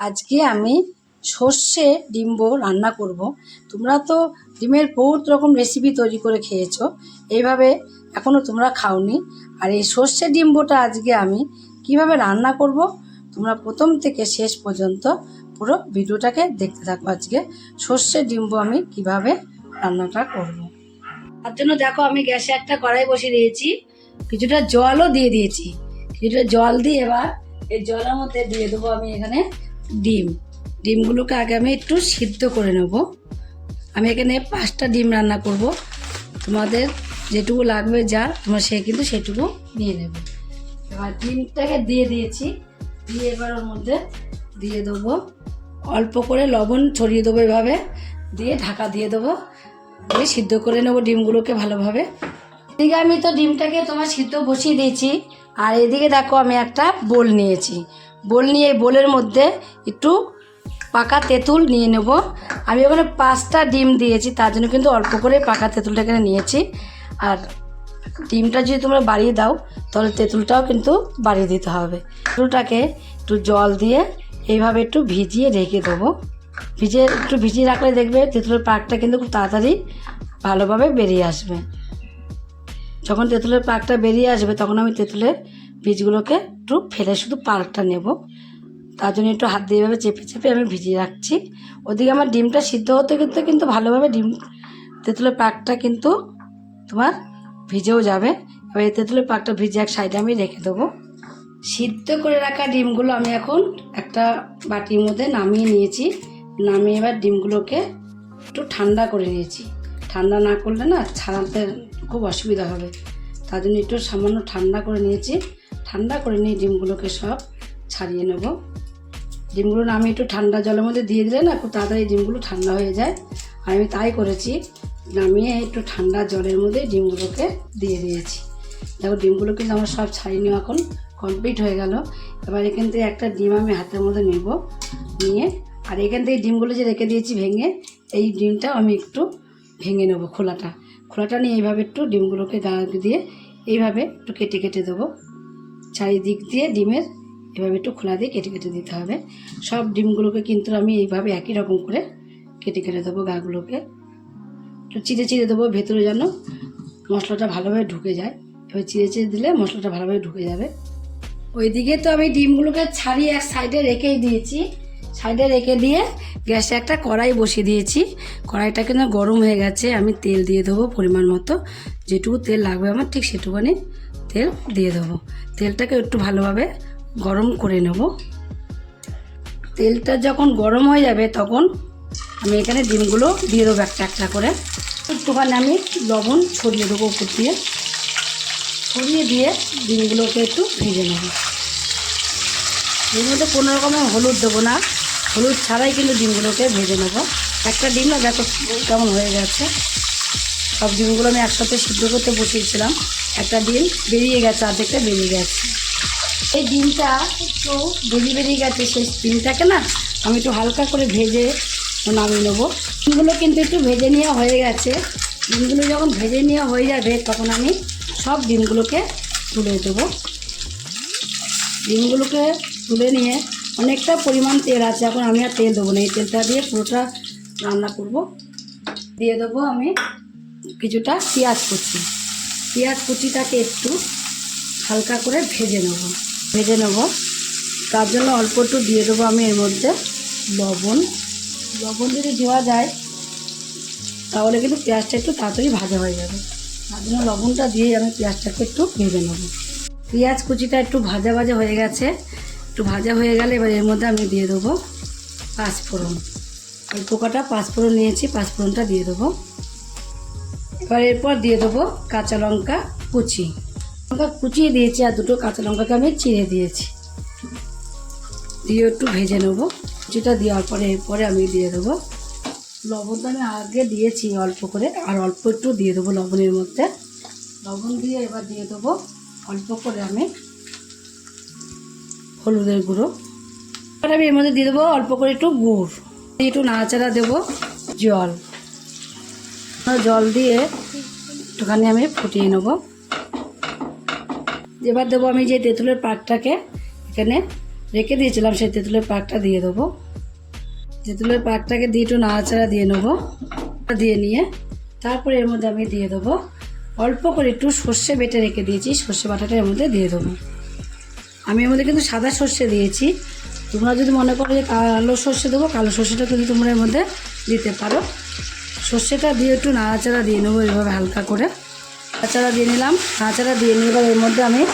আজকে আমি সর্ষে ডিম্ব রান্না করব। তোমরা তো ডিমের বহুত রকম রেসিপি তৈরি করে খেয়েছো। এইভাবে এখনও তোমরা খাওনি। আর এই সর্ষে ডিম্বটা আজকে আমি কীভাবে রান্না করব, তোমরা প্রথম থেকে শেষ পর্যন্ত পুরো ভিডিওটাকে দেখতে থাকো আজকে। সর্ষে ডিম্ব আমি কীভাবে রান্নাটা করব। তার জন্য দেখো আমি গ্যাসে একটা কড়াই বসিয়ে দিয়েছি। কিছুটা জলও দিয়ে দিয়েছি। কিছুটা জল দিয়ে এবার এই জলের মধ্যে দিয়ে দেবো আমি এখানে ডিম। ডিমগুলোকে আগে আমি একটু সিদ্ধ করে নেব। আমি এখানে পাঁচটা ডিম রান্না করব। তোমাদের যেটুকু লাগবে যা, তোমরা সে কিন্তু সেটুকু নিয়ে নেবে। এবার ডিমটাকে দিয়ে দিয়েছি। দিয়ে এবার ওর মধ্যে দিয়ে দেবো। অল্প করে লবণ ছড়িয়ে দেবো এভাবে। দিয়ে ঢাকা দিয়ে দেবো। দিয়ে সিদ্ধ করে নেব ডিমগুলোকে ভালোভাবে। এদিকে আমি তো ডিমটাকে তোমার সিদ্ধ বসিয়ে দিয়েছি। আর এদিকে দেখো আমি একটা বোল নিয়েছি। বোল নিয়ে এই বোলের মধ্যে একটু পাকা তেঁতুল নিয়ে নেব। আমি ওখানে পাঁচটা ডিম দিয়েছি, তার জন্য কিন্তু অল্প করে পাকা তেঁতুলটা এখানে নিয়েছি। আর ডিমটা যদি তোমরা বাড়িয়ে দাও, তাহলে তেঁতুলটাও কিন্তু বাড়িয়ে দিতে হবে। তেঁতুলটাকে একটু জল দিয়ে এইভাবে একটু ভিজিয়ে রেখে দেবো। ভিজিয়ে, একটু ভিজিয়ে রাখলে দেখবে তেঁতুলের পাকটা কিন্তু খুব তাড়াতাড়ি ভালোভাবে বেরিয়ে আসবে। যখন তেঁতুলের পাকটা বেরিয়ে আসবে, তখন আমি তেঁতুলের বীজগুলোকে একটু ফেলে শুধু পাকটা নেব। তার জন্য একটু হাত দিয়ে চেপে চেপে আমি ভিজিয়ে রাখছি। ওদিকে আমার ডিমটা সিদ্ধ হতে কিন্তু কিন্তু ভালোভাবে ডিম তেঁতুলের পাকটা কিন্তু তোমার ভিজেও যাবে। এবার এই তেঁতুলের পাকটা ভিজে এক সাইডে আমি রেখে দেবো। সিদ্ধ করে রাখা ডিমগুলো আমি এখন একটা বাটির মধ্যে নামিয়ে নিয়েছি। নামিয়ে এবার ডিমগুলোকে একটু ঠান্ডা করে নিয়েছি। ঠান্ডা না করলে না ছাড়াতে খুব অসুবিধা হবে। তার জন্য একটু সামান্য ঠান্ডা করে নিয়েছি। ঠান্ডা করে নিয়ে ডিমগুলোকে সব ছাড়িয়ে নেব। ডিমগুলো আমি একটু ঠান্ডা জলের মধ্যে দিয়ে দিলে না খুব তাড়াতাড়ি ডিমগুলো ঠান্ডা হয়ে যায়। আর আমি তাই করেছি, নামিয়ে একটু ঠান্ডা জলের মধ্যে ডিমগুলোকে দিয়ে দিয়েছি। দেখো ডিমগুলো কিন্তু আমার সব ছাড়িয়ে নেওয়া এখন কমপ্লিট হয়ে গেল। এবার এখান থেকে একটা ডিম আমি হাতের মধ্যে নেব। নিয়ে আর এখান থেকে ডিমগুলো যে রেখে দিয়েছি ভেঙে, এই ডিমটা আমি একটু ভেঙে নেব খোলাটা। খোলাটা নিয়ে এইভাবে একটু ডিমগুলোকে গা দিয়ে এইভাবে একটু কেটে কেটে দেবো। চারিদিক দিয়ে ডিমের এভাবে একটু খোলা দিয়ে কেটে কেটে দিতে হবে। সব ডিমগুলোকে কিন্তু আমি এইভাবে একই রকম করে কেটে কেটে দেবো গাগুলোকে। একটু চিড়ে চিড়ে দেবো ভেতরে যেন মশলাটা ভালোভাবে ঢুকে যায়। এবার চিড়ে চিড়ে দিলে মশলাটা ভালোভাবে ঢুকে যাবে। ওইদিকে তো আমি ডিমগুলোকে ছাড়িয়ে এক সাইডে রেখেই দিয়েছি। সাইডে রেখে দিয়ে গ্যাসে একটা কড়াই বসিয়ে দিয়েছি। কড়াইটা কিন্তু গরম হয়ে গেছে। আমি তেল দিয়ে দেবো পরিমাণ মতো। যেটুকু তেল লাগবে আমার ঠিক সেটুকুনি। তেল দিয়ে দেবো। তেলটাকে একটু ভালোভাবে গরম করে নেব। তেলটা যখন গরম হয়ে যাবে তখন আমি এখানে ডিমগুলো দিয়ে দেবো একটা একটা করে। একটুখানি আমি লবণ ছড়িয়ে দেবো উপর দিয়ে। ছড়িয়ে দিয়ে ডিমগুলোকে একটু ভেজে নেব। এর মধ্যে কোনো রকমের হলুদ দেবো না। হলুদ ছাড়াই কিন্তু ডিমগুলোকে ভেজে নেব। একটা ডিম না দেখো কেমন হয়ে গেছে। সব ডিমগুলো আমি একসাথে সিদ্ধ করতে বসিয়েছিলাম। একটা ডিম বেরিয়ে গেছে অর্ধেকটা বেরিয়ে গেছে। এই ডিমটা একটু বেরিয়ে বেরিয়ে গেছে সেই ডিমটাকে না আমি একটু হালকা করে ভেজে নামিয়ে নেব। ডিমগুলো কিন্তু একটু ভেজে নেওয়া হয়ে গেছে। ডিমগুলো যখন ভেজে নেওয়া হয়ে যাবে, তখন আমি সব ডিমগুলোকে তুলে দেবো। ডিমগুলোকে তুলে নিয়ে অনেকটা পরিমাণ তেল আছে, এখন আমি আর তেল দেবো না। এই তেলটা দিয়ে পুরোটা রান্না করব। দিয়ে দেবো আমি কিছুটা পেঁয়াজ কুচি। পেঁয়াজ কুচিটাকে একটু হালকা করে ভেজে নেব। ভেজে নেব। তার জন্য অল্প একটু দিয়ে দেবো আমি এর মধ্যে লবণ। লবণ যদি দেওয়া যায়, তাহলে কিন্তু পেঁয়াজটা একটু তাড়াতাড়ি ভাজা হয়ে যাবে। তার জন্য লবণটা দিয়ে আমি পেঁয়াজটাকে একটু ভেজে নেব। পেঁয়াজ কুচিটা একটু ভাজা ভাজা হয়ে গেছে। একটু ভাজা হয়ে গেলে এবার এর মধ্যে আমি দিয়ে দেবো পাঁচফোড়ন। অল্প কটা পাঁচফোড়ন নিয়েছি, পাঁচফোড়নটা দিয়ে দেবো। এবার এরপর দিয়ে দেবো কাঁচা লঙ্কা কুচি। লঙ্কা কুচিয়ে দিয়েছি আর দুটো কাঁচা লঙ্কাকে আমি চিড়ে দিয়েছি। দিয়ে একটু ভেজে নেব। কুচিটা দেওয়ার পরে এরপরে আমি দিয়ে দেবো লবণটা আমি আগে দিয়েছি অল্প করে আর অল্প একটু দিয়ে দেবো লবণের মধ্যে। লবণ দিয়ে এবার দিয়ে দেবো অল্প করে আমি হলুদের গুঁড়ো। এবার আমি এর মধ্যে দিয়ে দেবো অল্প করে একটু গুড়। একটু নাড়াচাড়া দেবো জল। জল দিয়ে একটুখানি আমি ফুটিয়ে নেব। এবার দেবো আমি যে তেঁতুলের পাকটাকে এখানে রেখে দিয়েছিলাম, সেই তেঁতুলের পাকটা দিয়ে দেবো। তেঁতুলের পাকটাকে দিয়ে একটু নাড়াচাড়া দিয়ে নেব, দিয়ে নিয়ে তারপরে এর মধ্যে আমি দিয়ে দেবো অল্প করে একটু সর্ষে বেটে রেখে দিয়েছি, সর্ষে বাটাটা এর মধ্যে দিয়ে দেবো। আমি এর মধ্যে কিন্তু সাদা সর্ষে দিয়েছি। তোমরা যদি মনে করো যে কালো সর্ষে দেবো, কালো সর্ষেটা কিন্তু তোমরা এর মধ্যে দিতে পারো। সর্ষেটা দিয়ে একটু নাড়াচাড়া দিয়ে নেব এইভাবে হালকা করে। নাড়াচাড়া দিয়ে নিলাম। নাড়াচাড়া দিয়ে নিয়ে এবার এর মধ্যে আমি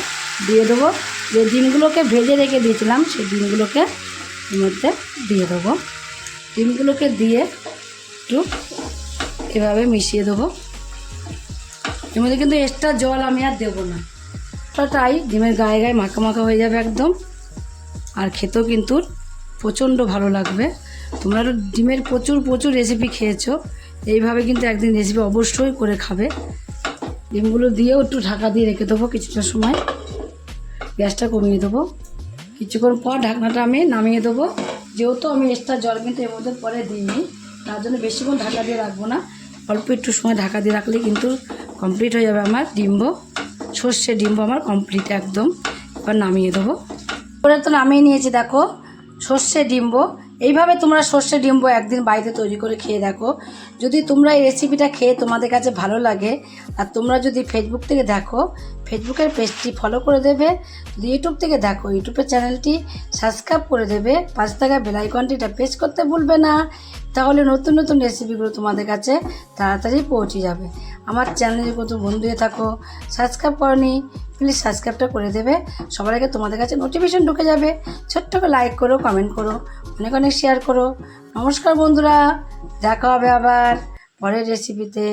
দিয়ে দেবো। যে ডিমগুলোকে ভেজে রেখে দিয়েছিলাম, সেই ডিমগুলোকে এর মধ্যে দিয়ে দেবো। ডিমগুলোকে দিয়ে একটু এভাবে মিশিয়ে দেবো। এর মধ্যে কিন্তু এক্সট্রা জল আমি আর দেবো না। তাই ডিমের গায়ে গায়ে মাখা মাখা হয়ে যাবে একদম। আর খেতেও কিন্তু প্রচণ্ড ভালো লাগবে। তোমরা ডিমের প্রচুর প্রচুর রেসিপি খেয়েছো। এইভাবে কিন্তু একদিন রেসিপি অবশ্যই করে খাবে। ডিমগুলো দিয়েও একটু ঢাকা দিয়ে রেখে দেবো কিছুটা সময়। গ্যাসটা কমিয়ে দেবো। কিছুক্ষণ পর ঢাকনাটা আমি নামিয়ে দেবো। যেহেতু আমি এক্সট্রা জল কিন্তু এর মধ্যে পরে দিইনি, তার জন্য বেশিক্ষণ ঢাকা দিয়ে রাখব না। অল্প একটু সময় ঢাকা দিয়ে রাখলে কিন্তু কমপ্লিট হয়ে যাবে আমার ডিম্ব। সর্ষে ডিম্ব আমার কমপ্লিট একদম। এবার নামিয়ে দেবো। করে তো নামিয়ে নিয়েছি, দেখো। সর্ষে ডিম্ব এইভাবে তোমরা সর্ষে ডিম্বো একদিন বাড়িতে তৈরি করে খেয়ে দেখো। যদি তোমরা এই রেসিপিটা খেয়ে তোমাদের কাছে ভালো লাগে, আর তোমরা যদি ফেসবুক থেকে দেখো ফেসবুকের পেজটি ফলো করে দেবে। যদি ইউটিউব থেকে দেখো ইউটিউবের চ্যানেলটি সাবস্ক্রাইব করে দেবে। পাঁচ টাকা বেলাইকনটিটা প্রেস করতে ভুলবে না। তাহলে নতুন নতুন রেসিপিগুলো তোমাদের কাছে তাড়াতাড়ি পৌঁছে যাবে। আমার চ্যানেলে কত বন্ধু হয়ে থাকো সাবস্ক্রাইব করনি প্লিজ সাবস্ক্রাইবটা করে দেবে। সবার আগে তোমাদের কাছে নোটিফিকেশন ঢুকে যাবে। ছোট্ট করে লাইক করো কমেন্ট করো, অনেক অনেক শেয়ার করো। নমস্কার বন্ধুরা, দেখা হবে আবার পরের রেসিপিতে